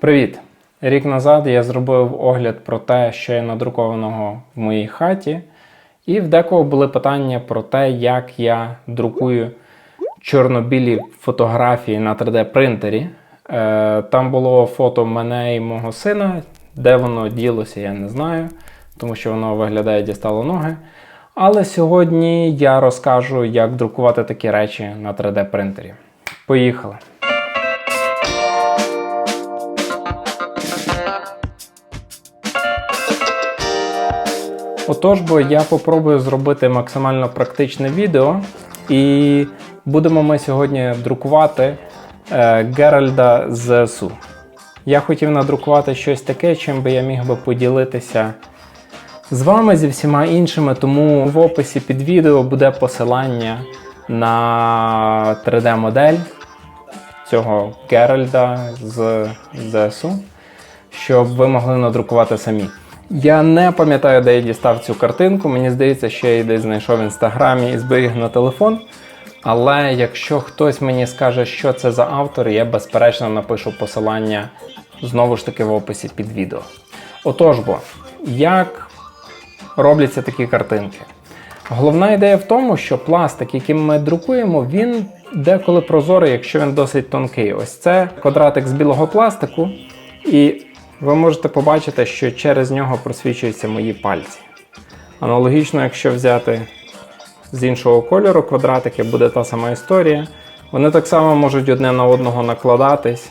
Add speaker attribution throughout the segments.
Speaker 1: Привіт! Рік назад я зробив огляд про те, що є надрукованого в моїй хаті, і в декого були питання про те, як я друкую чорно-білі фотографії на 3D принтері. Е, там було фото мене і мого сина. Де воно ділося, я не знаю, тому що воно виглядає дістало ноги. Але сьогодні я розкажу, як друкувати такі речі на 3D принтері. Поїхали! Отож, бо я попробую зробити максимально практичне відео, і будемо ми сьогодні друкувати е, Геральда з ЗСУ. Я хотів надрукувати щось таке, чим би я міг би поділитися з вами зі всіма іншими, тому в описі під відео буде посилання на 3D-модель цього Геральда з ЗСУ, щоб ви могли надрукувати самі. Я не пам'ятаю, де я дістав цю картинку. Мені здається, що я її десь знайшов в інстаграмі і зберіг на телефон. Але якщо хтось мені скаже, що це за автор, я безперечно напишу посилання знову ж таки в описі під відео. Отож бо, як робляться такі картинки? Головна ідея в тому, що пластик, яким ми друкуємо, він деколи прозорий, якщо він досить тонкий. Ось це квадратик з білого пластику, і ви можете побачити, що через нього просвічуються мої пальці. Аналогічно, якщо взяти з іншого кольору квадратики, буде та сама історія. Вони так само можуть одне на одного накладатись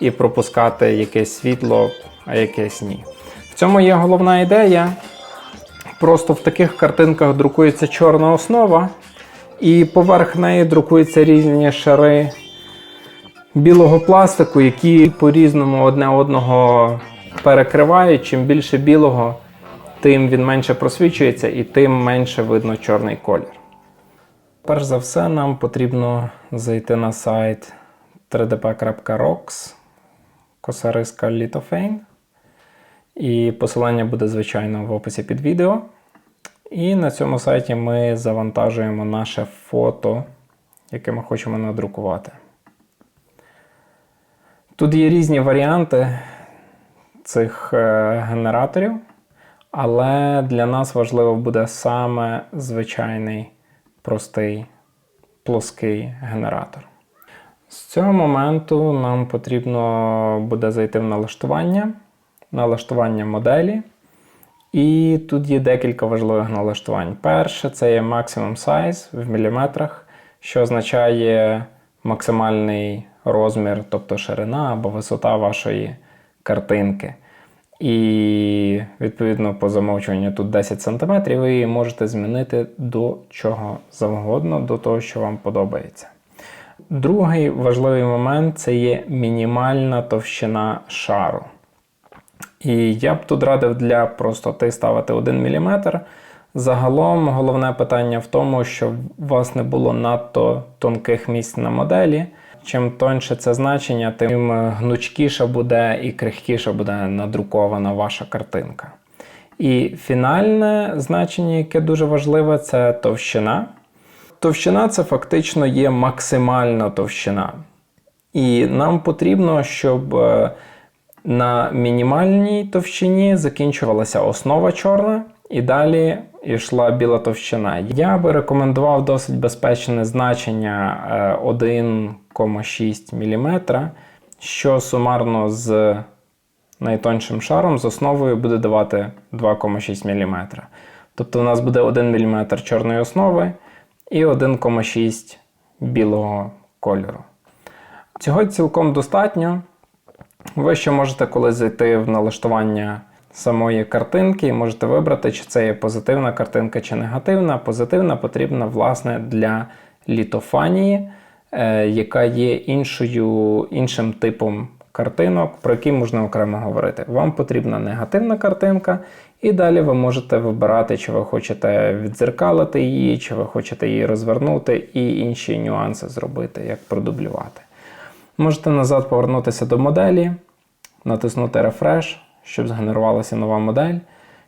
Speaker 1: і пропускати якесь світло, а якесь ні. В цьому є головна ідея. Просто в таких картинках друкується чорна основа, і поверх неї друкуються різні шари білого пластику, які по-різному одне одного перекривають. Чим більше білого, тим він менше просвічується і тим менше видно чорний колір. Перш за все, нам потрібно зайти на сайт 3dp.rocks, косариска Lithofane. І посилання буде, звичайно, в описі під відео. І на цьому сайті ми завантажуємо наше фото, яке ми хочемо надрукувати. Тут є різні варіанти цих е, генераторів, але для нас важливо буде саме звичайний простий плоский генератор. З цього моменту нам потрібно буде зайти в налаштування, налаштування моделі. І тут є декілька важливих налаштувань. Перше це є Maximum Size в міліметрах, що означає максимальний розмір, тобто ширина або висота вашої картинки. І, відповідно, по замовчуванню тут 10 см, ви її можете змінити до чого завгодно, до того, що вам подобається. Другий важливий момент це є мінімальна товщина шару. І я б тут радив для простоти ставити 1 мм. Загалом головне питання в тому, щоб у вас не було надто тонких місць на моделі. Чим тоньше це значення, тим гнучкіша буде і крихкіша буде надрукована ваша картинка. І фінальне значення, яке дуже важливе, це товщина. Товщина це фактично є максимальна товщина. І нам потрібно, щоб е, на мінімальній товщині закінчувалася основа чорна, і далі йшла біла товщина. Я би рекомендував досить безпечне значення е, 1,6 мм, що сумарно з найтоншим шаром з основою буде давати 2,6 мм. Тобто у нас буде 1 мм чорної основи і 1,6 білого кольору. Цього цілком достатньо. Ви ще можете коли зайти в налаштування самої картинки і можете вибрати, чи це є позитивна картинка чи негативна. Позитивна потрібна, власне, для літофанії, е, яка є іншою, іншим типом картинок, про які можна окремо говорити. Вам потрібна негативна картинка, і далі ви можете вибирати, чи ви хочете відзеркалити її, чи ви хочете її розвернути, і інші нюанси зробити, як продублювати. Можете назад повернутися до моделі, натиснути Refresh, щоб згенерувалася нова модель.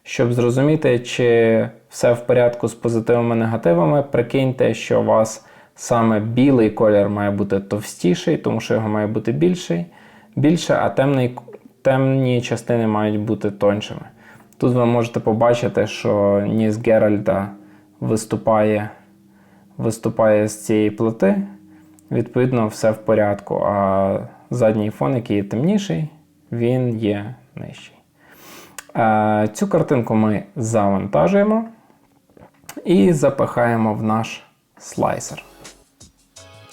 Speaker 1: Щоб зрозуміти, чи все в порядку з позитивами і негативами, прикиньте, що у вас саме білий колір має бути товстіший, тому що його має бути більший, більше, а темний темні частини мають бути тоншими. Тут ви можете побачити, що ніс Геральда виступає, виступає з цієї плити. Відповідно, все в порядку. А задній фон, який є темніший, він є нижчий. Е, Цю картинку ми завантажуємо і запихаємо в наш слайсер.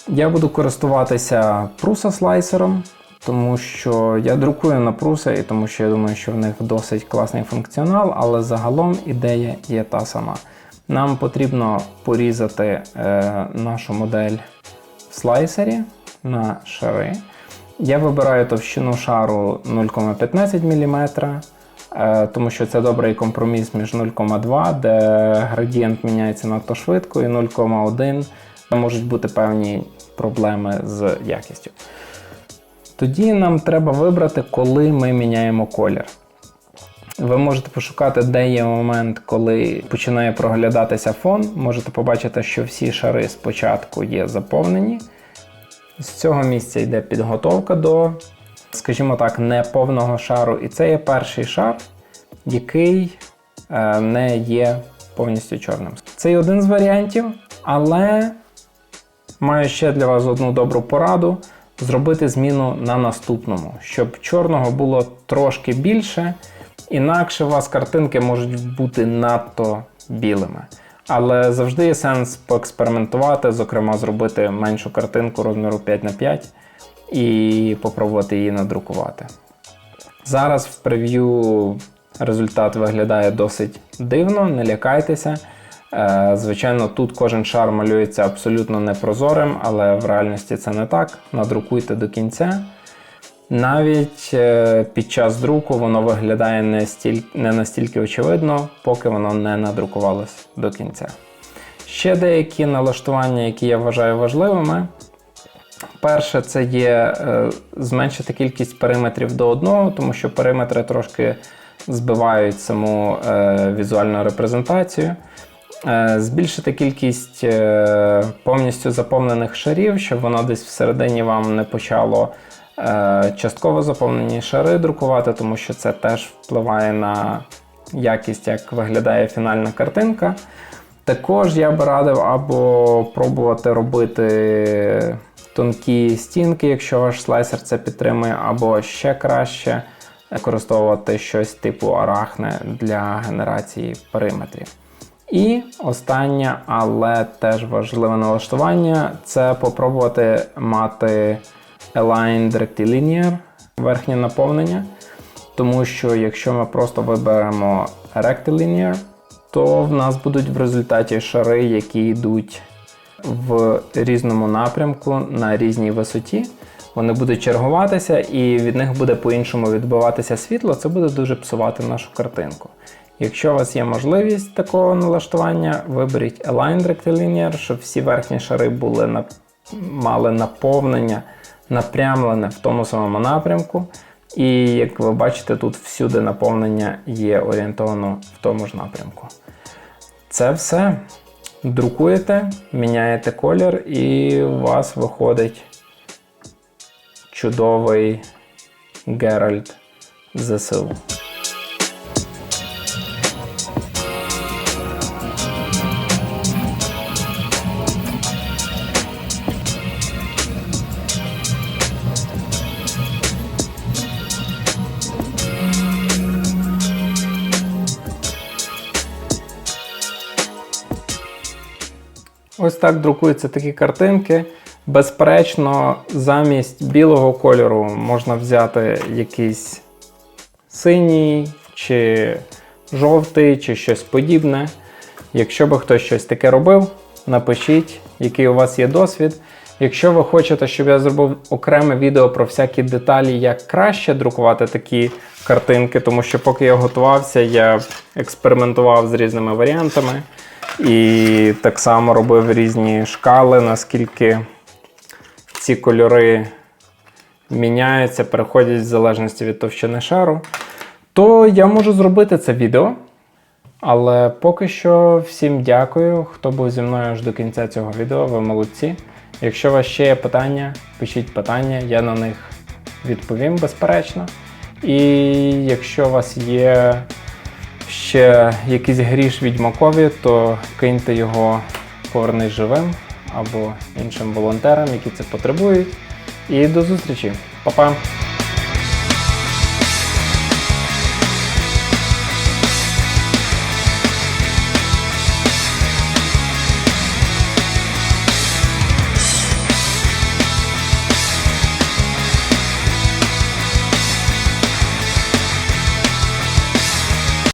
Speaker 1: Я буду користуватися пруса слайсером, тому що я друкую на пруса і тому що я думаю, що в них досить класний функціонал, але загалом ідея є та сама. Нам потрібно порізати е, нашу модель в слайсері на шари. Я вибираю товщину шару 0,15 мм, е, тому що це добрий компроміс між 0,2, де градієнт міняється надто швидко, і 0,1, де можуть бути певні проблеми з якістю. Тоді нам треба вибрати, коли ми міняємо колір. Ви можете пошукати, де є момент, коли починає проглядатися фон. Можете побачити, що всі шари спочатку є заповнені. З цього місця йде підготовка до, скажімо так, неповного шару. І це є перший шар, який е, не є повністю чорним. Це є один з варіантів, але маю ще для вас одну добру пораду: зробити зміну на наступному, щоб чорного було трошки більше, інакше у вас картинки можуть бути надто білими. Але завжди є сенс поекспериментувати, зокрема, зробити меншу картинку розміру 5х5 і попробувати її надрукувати. Зараз в прев'ю результат виглядає досить дивно, не лякайтеся. Е, Звичайно, тут кожен шар малюється абсолютно непрозорим, але в реальності це не так. Надрукуйте до кінця. Навіть е, під час друку воно виглядає не, стіль... не настільки очевидно, поки воно не надрукувалось до кінця. Ще деякі налаштування, які я вважаю важливими. Перше, це є е, зменшити кількість периметрів до одного, тому що периметри трошки збивають саму е, візуальну репрезентацію. Збільшити кількість повністю заповнених шарів, щоб воно десь всередині вам не почало частково заповнені шари друкувати, тому що це теж впливає на якість, як виглядає фінальна картинка. Також я би радив або пробувати робити тонкі стінки, якщо ваш слайсер це підтримує, або ще краще використовувати щось типу арахне для генерації периметрів. І останнє, але теж важливе налаштування це попробувати мати Aligned Rectilinear верхнє наповнення. Тому що якщо ми просто виберемо Rectilinear, то в нас будуть в результаті шари, які йдуть в різному напрямку на різній висоті. Вони будуть чергуватися і від них буде по-іншому відбиватися світло, це буде дуже псувати нашу картинку. Якщо у вас є можливість такого налаштування, виберіть Aligned Rectilinear, щоб всі верхні шари були на... мали наповнення напрямлене в тому самому напрямку. І як ви бачите, тут всюди наповнення є орієнтовано в тому ж напрямку. Це все. Друкуєте, міняєте колір, і у вас виходить чудовий Геральт ЗСУ. Ось так друкуються такі картинки. Безперечно, замість білого кольору можна взяти якийсь синій, чи жовтий, чи щось подібне. Якщо би хтось щось таке робив, напишіть, який у вас є досвід. Якщо ви хочете, щоб я зробив окреме відео про всякі деталі, як краще друкувати такі картинки, тому що поки я готувався, я експериментував з різними варіантами. І так само робив різні шкали, наскільки ці кольори міняються, переходять в залежності від товщини шару, то я можу зробити це відео. Але поки що всім дякую, хто був зі мною аж до кінця цього відео, ви молодці. Якщо у вас ще є питання, пишіть питання, я на них відповім безперечно. І якщо у вас є ще якийсь гріш відьмакові, то киньте його повернись живим або іншим волонтерам, які це потребують. І до зустрічі. Па-па!